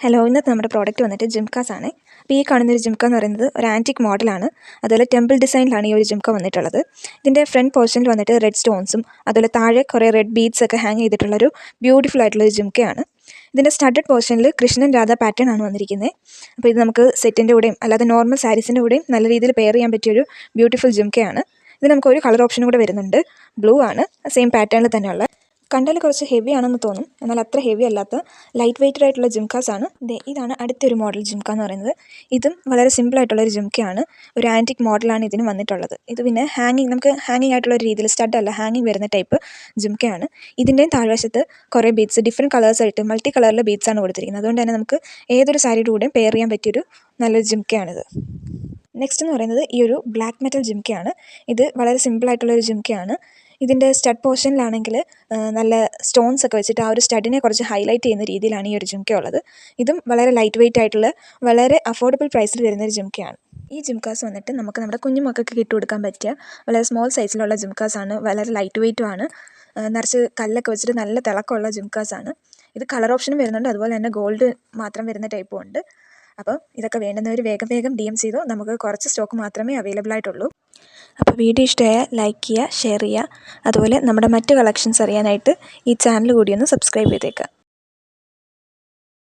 Hello ഇന്നത്തെ നമ്മുടെ product വന്നിട്ട് ജിംകാസ് ആണ്. അപ്പോൾ ഈ കാണുന്ന ഒരു ജിംക എന്ന് പറയുന്നത് ഒരു ആന്റിക് മോഡലാണ് അതുപോലെ ടെമ്പിൾ ഡിസൈനിലാണ് ഈ ഒരു ജിംക വന്നിട്ടുള്ളത്. ഇതിന്റെ ഫ്രണ്ട് പോർഷനിൽ വന്നിട്ട് റെഡ് സ്റ്റോൺസും അതുപോലെ താഴെ കുറേ റെഡ് ബീഡ്സ് ഒക്കെ ഹാങ് ചെയ്തിട്ടുള്ളൊരു ബ്യൂട്ടിഫുൾ ആയിട്ടുള്ള ഒരു ജിംകയാണ് ഇതിന്റെ സ്റ്റഡഡ് പോർഷനിൽ കൃഷ്ണൻ രാധ പാറ്റേൺ ആണ് വന്നിരിക്കുന്നത് അപ്പോൾ ഇത് നമുക്ക് സെറ്റിന്റെ കൂടെയും അല്ലാതെ നോർമൽ സാരീസിന്റെ കൂടെയും നല്ല രീതിയിൽ പെയർ ചെയ്യാൻ പറ്റിയൊരു ബ്യൂട്ടിഫുൾ ജിംകയാണ് ഇത് നമുക്ക് ഒരു കളർ ഓപ്ഷനും കൂടെ വരുന്നുണ്ട്. ബ്ലൂ ആണ്. സെയിം പാറ്റേണിൽ തന്നെയുള്ള കണ്ടാൽ കുറച്ച് ഹെവി ആണെന്ന് തോന്നും. എന്നാൽ അത്ര ഹെവി അല്ലാത്ത ലൈറ്റ് വെയ്റ്റഡ് ആയിട്ടുള്ള ജിംകാസ് ആണ്. ഇതാണ് അടുത്തൊരു മോഡൽ ജിംക എന്ന് പറയുന്നത്. ഇതും വളരെ സിമ്പിൾ ആയിട്ടുള്ള ഒരു ജിംകയാണ്. ഒരു ആന്റിക് മോഡലാണ് ഇതിന് വന്നിട്ടുള്ളത്. ഇത് പിന്നെ ഹാങ്ങിങ് നമുക്ക് ഹാങ്ങിങ് ആയിട്ടുള്ള ഒരു രീതിയിൽ സ്റ്റഡ് അല്ല ഹാങ്ങിങ് വരുന്ന ടൈപ്പ് ജിംകയാണ്. ഇതിന്റെയും താഴ്വശത്ത് കുറേ ബീഡ്സ് ഡിഫറെന്റ് കളേഴ്സ് ആയിട്ട് മൾട്ടി കളറിലെ ആണ് കൊടുത്തിരിക്കുന്നത്. അതുകൊണ്ട് തന്നെ നമുക്ക് ഏതൊരു സാരിയുടെ കൂടെയും പെയർ ചെയ്യാൻ പറ്റിയൊരു നല്ലൊരു ജിംക്കയാണിത് നെക്സ്റ്റ് എന്ന് പറയുന്നത് ഈ ഒരു ബ്ലാക്ക് മെറ്റൽ ജിംകയാണ്. ഇത് വളരെ ഒരു ജിംക്കയാണ് ഇതിന്റെ സ്റ്റഡ് പോർഷനിലാണെങ്കിൽ നല്ല സ്റ്റോൺസ് ഒക്കെ വെച്ചിട്ട് ആ ഒരു സ്റ്റഡിനെ കുറച്ച് ഹൈലൈറ്റ് ചെയ്യുന്ന രീതിയിലാണ് ഈ ഒരു ജുംക്ക ഉള്ളത്. ഇതും വളരെ ലൈറ്റ് വെയിറ്റ് ആയിട്ടുള്ള വളരെ അഫോർഡബിൾ പ്രൈസിൽ വരുന്ന ഒരു ജുംക്കയാണ് ഈ ജിംകാസ് വന്നിട്ട് നമുക്ക് നമ്മുടെ കുഞ്ഞു മക്കൾക്ക് ഇട്ട് കൊടുക്കാൻ പറ്റിയ വളരെ സ്മോൾ സൈസിലുള്ള ജിംകാസ് ആണ്. വളരെ ലൈറ്റ് വെയ്റ്റും ആണ്. നിറച്ച് കല്ലൊക്കെ വെച്ചിട്ട് നല്ല തിളക്കമുള്ള ജിംകാസ് ആണ്. ഇത് കളർ ഓപ്ഷനും വരുന്നുണ്ട്. അതുപോലെ തന്നെ ഗോൾഡ് മാത്രം വരുന്ന ടൈപ്പും ഉണ്ട്. അപ്പം ഇതൊക്കെ വേണ്ടുന്നവർ വേഗം വേഗം ഡി എം ചെയ്തോ നമുക്ക് കുറച്ച് സ്റ്റോക്ക് മാത്രമേ അവൈലബിൾ ആയിട്ടുള്ളൂ. അപ്പോൾ വീഡിയോ ഇഷ്ടമായാൽ ലൈക്ക് ചെയ്യുക ഷെയർ ചെയ്യുക. അതുപോലെ നമ്മുടെ മറ്റ് കളക്ഷൻസ് അറിയാനായിട്ട് ഈ ചാനൽ കൂടി ഒന്ന് സബ്സ്ക്രൈബ് ചെയ്തേക്കുക.